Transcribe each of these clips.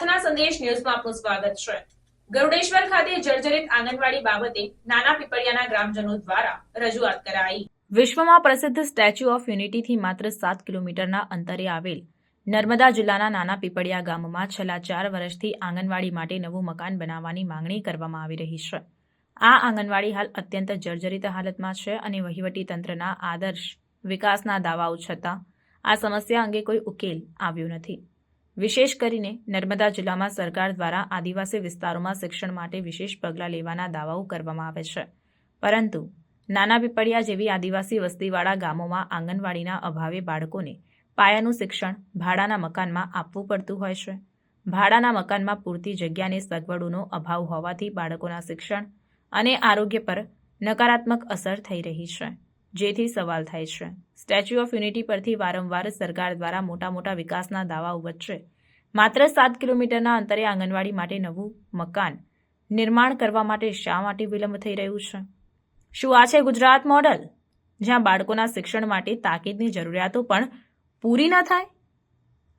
પ્રાર્થના સંદેશ ન્યૂઝમાં આપનું સ્વાગત છે. ગરુડેશ્વર ખાતે જર્જરિત આંગણવાડી બાબતે નાના પીપળિયાના ગ્રામજનો દ્વારા રજૂઆત કરાઈ. વિશ્વમાં પ્રસિદ્ધ સ્ટેચ્યુ ઓફ યુનિટીથી માત્ર સાત કિલોમીટરના અંતરે આવેલ નર્મદા જિલ્લાના નાના પીપળિયા ગામમાં છેલ્લા ચાર વર્ષથી આંગણવાડી માટે નવું મકાન બનાવવાની માંગણી કરવામાં આવી રહી છે. આ આંગણવાડી હાલ અત્યંત જર્જરિત હાલતમાં છે અને વહીવટી તંત્રના આદર્શ વિકાસના દાવાઓ છતાં આ સમસ્યા અંગે કોઈ ઉકેલ આવ્યો નથી. વિશેષ કરીને નર્મદા જિલ્લામાં સરકાર દ્વારા આદિવાસી વિસ્તારોમાં શિક્ષણ માટે વિશેષ પગલાં લેવાના દાવાઓ કરવામાં આવે છે. પરંતુ નાના પીપળિયા જેવી આદિવાસી વસ્તીવાળા ગામોમાં આંગણવાડીના અભાવે બાળકોને પાયાનું શિક્ષણ ભાડાના મકાનમાં આપવું પડતું હોય છે. ભાડાના મકાનમાં પૂરતી જગ્યાની સગવડોનો અભાવ હોવાથી બાળકોના શિક્ષણ અને આરોગ્ય પર નકારાત્મક અસર થઈ રહી છે. જેથી સવાલ થાય છે. સ્ટેચ્યુ ઓફ યુનિટી પરથી વારંવાર સરકાર દ્વારા મોટા મોટા વિકાસના દાવાઓ વચ્ચે માત્ર સાત કિલોમીટરના અંતરે આંગણવાડી માટે નવું મકાન નિર્માણ કરવા માટે શા માટે વિલંબ થઈ રહ્યું છે? શું આ છે ગુજરાત મોડલ? જ્યાં બાળકોના શિક્ષણ માટે તાકીદની જરૂરિયાતો પણ પૂરી ન થાય?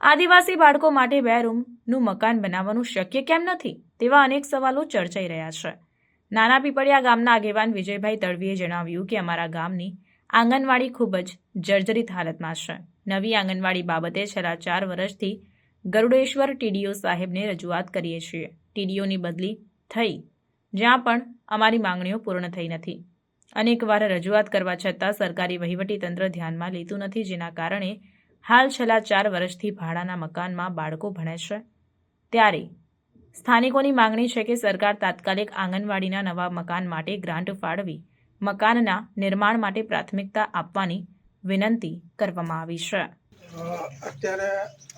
આદિવાસી બાળકો માટે બે રૂમનું મકાન બનાવવાનું શક્ય કેમ નથી? તેવા અનેક સવાલો ચર્ચાઈ રહ્યા છે. નાના પીપળિયા ગામના આગેવાન વિજયભાઈ તળવીએ જણાવ્યું કે અમારા ગામની આંગણવાડી ખૂબ જ જર્જરિત હાલતમાં છે. નવી આંગણવાડી બાબતે છેલ્લા ચાર વર્ષથી ગરુડેશ્વર ટીડીઓ સાહેબને રજૂઆત કરીએ છીએ. ટીડીઓની બદલી થઈ, જ્યાં પણ અમારી માંગણીઓ પૂર્ણ થઈ નથી. અનેકવાર રજૂઆત કરવા છતાં સરકારી વહીવટીતંત્ર ધ્યાનમાં લેતું નથી, જેના કારણે હાલ છેલ્લા ચાર વર્ષથી ભાડાના મકાનમાં બાળકો ભણે છે. ત્યારે સ્થાનિકોની માંગણી છે કે સરકાર તાત્કાલિક આંગણવાડીના નવા મકાન માટે ગ્રાન્ટ ફાળવી, મકાનના નિર્માણ માટે પ્રાથમિકતા આપવાની વિનંતી કરવામાં આવી છે. અત્યારે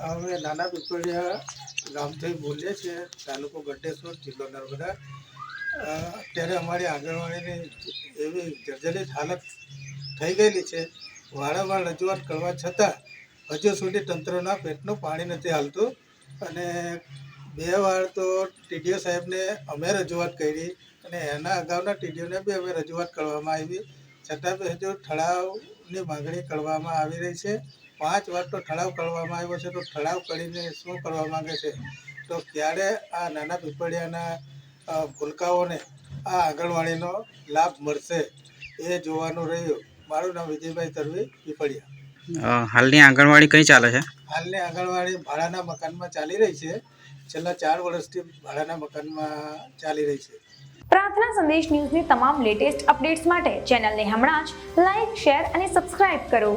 અમે નાના પીપળિયા ગામથી બોલીએ છીએ, તાલુકો ગઢેશ્વર, જિલ્લો નર્મદા. અત્યારે અમારી આંગણવાડીની એવી જર્જરિત હાલત થઈ ગયેલી છે. વારંવાર રજૂઆત કરવા છતાં હજુ સુધી તંત્રના પેટનું પાણી નથી હાલતું અને બે વાર તો ટીડીઓ સાહેબને અમે રજૂઆત કરી અને એના અગાઉના ટીડીઓને બી અમે રજૂઆત કરવામાં આવી. છતાં બી હજુ ઠરાવની માગણી કરવામાં આવી રહી છે. પાંચ વાર તો ઠરાવ કરવામાં આવ્યો છે. તો ઠરાવ કરીને શું કરવા માંગે છે? તો ક્યારે આ નાના પીપળિયાના ભૂલકાઓને આ આંગણવાડીનો લાભ મળશે એ જોવાનું રહ્યું. મારું નામ વિજયભાઈ તરવી, પીપળિયા. હાલની આંગણવાડી કઈ ચાલે છે? હાલની આંગણવાડી ભાડાના મકાનમાં ચાલી રહી છે. છેલ્લા ચાર વર્ષથી ભાડાના મકાનમાં ચાલી રહી છે. પ્રાર્થના સંદેશ ન્યૂઝની તમામ લેટેસ્ટ અપડેટ્સ માટે ચેનલને હમણાં જ લાઈક શેર અને સબસ્ક્રાઇબ કરો.